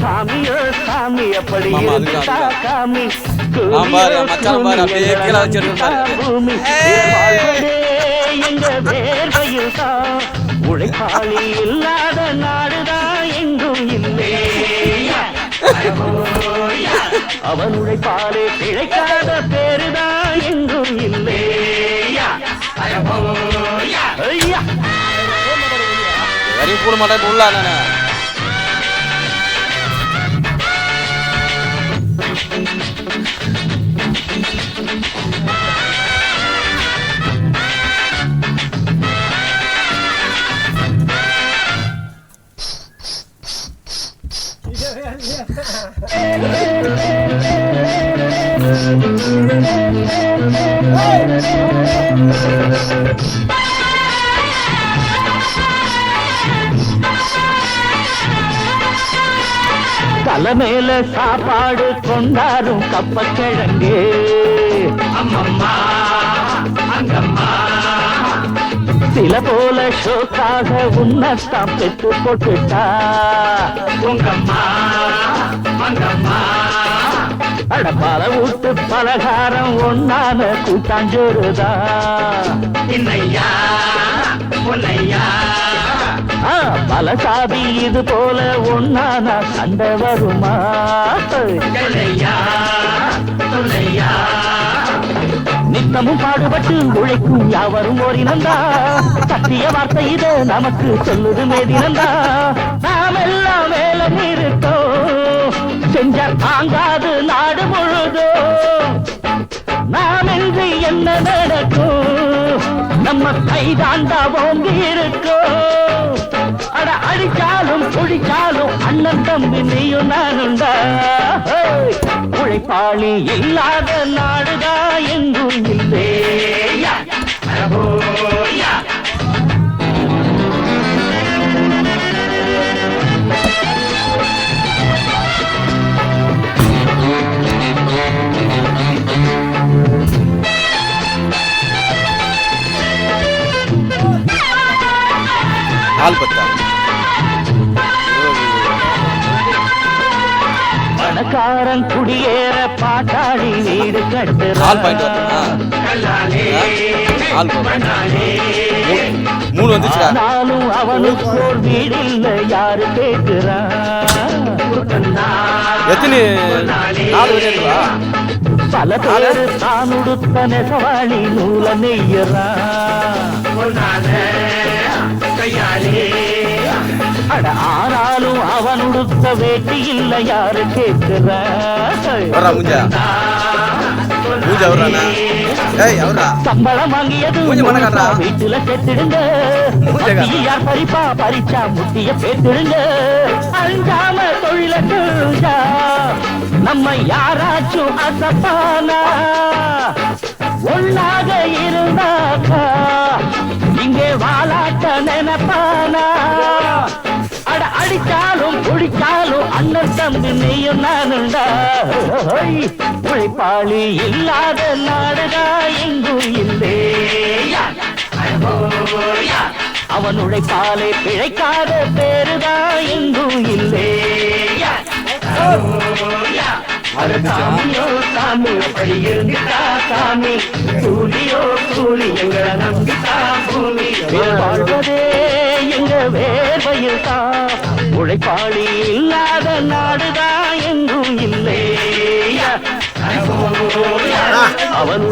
சாமியோ சாமி அப்படி இருந்தா காமி பாரு, மச்சான் பாரு, அப்படியே கீழே வச்சிட்டு பாரு. பூமி. எங்க வேர்வையில் தான் உழைப்பாளி இல்லாத நாடுதான் எங்கும் இல்லையா அவன் உழைப்பாலே பிழைக்காத பேருதான் எங்கும் இல்லையா ஐயா! வரி போட மாட்டேன் உள்ள தலை மேல சாப்பாடு கொண்டாரும் கப்பக்கிழங்கு. அம்மம்மா சில போல ஷோக்காக உன்னத்தான் பெற்று போட்டுட்டா உங்கம்மா அங்கம்மா. அட பல வீட்டு பலகாரம் ஒன்னான கூட்டாஞ்சோறுதா? இன்னையா? பொன்னையா ஆ, பல சாதி இது போல ஒன்னான சண்டை வருமா? நித்தமும் பாடுபட்டு உழைக்கும் யாவரும் ஓரினந்தா. சத்திய வார்த்தை இது நமக்கு சொல்லுது மேதினந்தா நாம் எல்லாம் வேலை இருக்கோம் செஞ்ச தாங்காது நம்ம கைதாண்டா ஓங்கி இருக்கோம் அட அடிச்சாலும் குடிச்சாலும் அண்ணன் தம்பி நீயும் நானுண்டா உழைப்பாளி இல்லாத நாடுதா எங்கும் இல்லையா? பணக்காரன் குடியேற பாட்டாளி வீடு மூணு வந்துச்சுடா. ஆனாலும் அவனுக்கு ஒரு வீடு இல்ல யாரு கேட்கிறான் எத்தனை? நாலு பல பேரு தான் உடுத்த நெசவாளி நூல நெய்யறான் அட ஆனாலும் அவன் உடுத்த வேட்டி இல்ல யாரு சம்பளம் வாங்கியது. வீட்டுல சேர்த்திடுங்க. யார் பறிப்பா? பறிச்சா முட்டிய பேத்திடுங்க அஞ்சாம தொழில செஞ்சா நம்ம யாராச்சும் அசப்பானா? ஒன்னாக இருந்தாக்கா இங்கே வாலாட்ட நினைப்பானா? அடிச்சாலும் குடிச்சாலும் அண்ணன் தம்பி நீயும் நானுண்டா உழைப்பாளி இல்லாத நாடுதா எங்கும் இல்லையா அவன் உழைப்பாலே பிழைக்காத பேருதா எங்கும் இல்லையா அட சாமியோ சாமி அப்படி இருந்துட்டா சாமி. கூலியோ கூலி எங்களை நம்பிட்டா பூமி வாழ்வதே எங்க வேர்வையில் தான் உழைப்பாளி இல்லாத நாடுதான் எங்கும் இல்லையா? அவன்